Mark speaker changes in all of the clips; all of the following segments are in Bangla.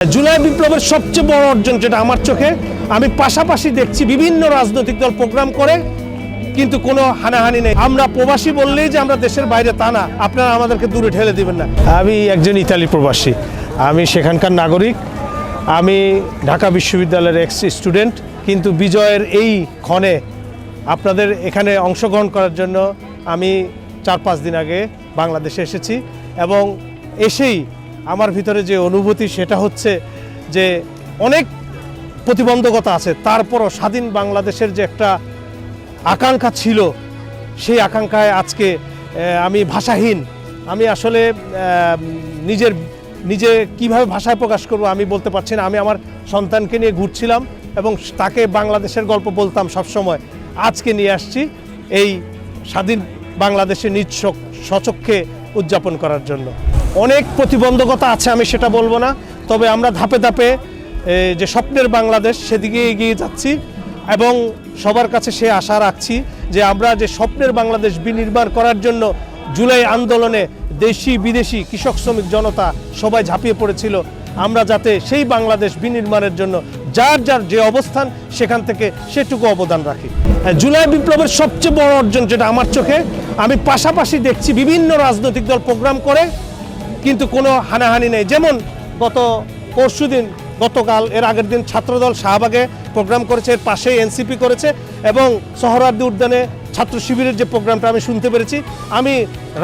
Speaker 1: জুলাই বিপ্লবের সবচেয়ে বড় অর্জন যেটা আমার চোখে, আমি পাশাপাশি দেখছি বিভিন্ন রাজনৈতিক দল প্রোগ্রাম করে, কিন্তু কোনো হানাহানি নেই। আমরা প্রবাসী বললেই যে আমরা দেশের বাইরে, তা না। আপনারা আমাদেরকে দূরে ঠেলে দিবেন না। আমি একজন ইতালি প্রবাসী। আমি সেখানকার নাগরিক। আমি ঢাকা বিশ্ববিদ্যালয়ের এক্স স্টুডেন্ট কিন্তু বিজয়ের এই ক্ষণে আপনাদের এখানে অংশগ্রহণ করার জন্য আমি চার পাঁচ দিন আগে বাংলাদেশে এসেছি এবং এসেই আমার ভিতরে যে অনুভূতি সেটা হচ্ছে যে অনেক প্রতিবন্ধকতা আছে। তারপরও স্বাধীন বাংলাদেশের যে একটা আকাঙ্ক্ষা ছিল, সেই আকাঙ্ক্ষায় আজকে আমি ভাষাহীন। আমি আসলে নিজের, নিজে কীভাবে ভাষায় প্রকাশ করব আমি বলতে পারছি না। আমি আমার সন্তানকে নিয়ে ঘুরছিলাম এবং তাকে বাংলাদেশের গল্প বলতাম সবসময়। আজকে নিয়ে আসছি এই স্বাধীন বাংলাদেশে নিজ স- স্বচক্ষে উদযাপন করার জন্য। অনেক প্রতিবন্ধকতা আছে আমি সেটা বলব না। তবে আমরা ধাপে ধাপে যে স্বপ্নের বাংলাদেশ সেদিকে এগিয়ে যাচ্ছি এবং সবার কাছে সে আশা রাখছি যে আমরা যে স্বপ্নের বাংলাদেশ বিনির্মাণ করার জন্য জুলাই আন্দোলনে দেশি বিদেশি কৃষক শ্রমিক জনতা সবাই ঝাঁপিয়ে পড়েছিল আমরা যাতে সেই বাংলাদেশ বিনির্মাণের জন্য যার যার যে অবস্থান সেখান থেকে সেটুকু অবদান রাখি। হ্যাঁ, জুলাই বিপ্লবের সবচেয়ে বড় অর্জন যেটা আমার চোখে আমি পাশাপাশি দেখছি বিভিন্ন রাজনৈতিক দল প্রোগ্রাম করে কিন্তু কোনো হানাহানি নেই। যেমন গত পরশুদিন গতকাল এর আগের দিন ছাত্রদল শাহবাগে প্রোগ্রাম করেছে, এর পাশেই এনসিপি করেছে এবং সহরার্দি উদ্যানে ছাত্র শিবিরের যে প্রোগ্রামটা আমি শুনতে পেরেছি, আমি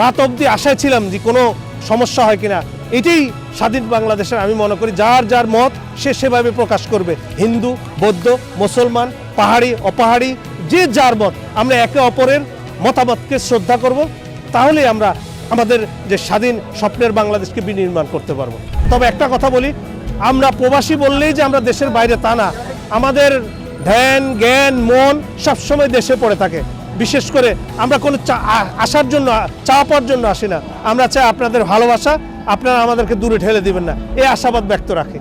Speaker 1: রাত অবধি আশায় ছিলাম যে কোনো সমস্যা হয় কিনা। এটাই স্বাধীন বাংলাদেশের আমি মনে করি, যার যার মত সে সেভাবে প্রকাশ করবে। হিন্দু, বৌদ্ধ, মুসলমান, পাহাড়ি, অপাহাড়ি, যে যার মত। আমরা একে অপরের মতামতকে শ্রদ্ধা করব। তাহলে আমরা আমাদের যে স্বাধীন স্বপ্নের বাংলাদেশকে বিনির্মাণ করতে পারব। তবে একটা কথা বলি, আমরা প্রবাসী বললেই যে আমরা দেশের বাইরে তা না। আমাদের ধ্যান, জ্ঞান, মন সবসময় দেশে পড়ে থাকে। বিশেষ করে আমরা কোনো আসার জন্য, চা পাওয়ার জন্য আসি না। আমরা চাই আপনাদের ভালোবাসা, আপনারা আমাদেরকে দূরে ঠেলে দিবেন না। এই আশাবাদ ব্যক্ত রাখি।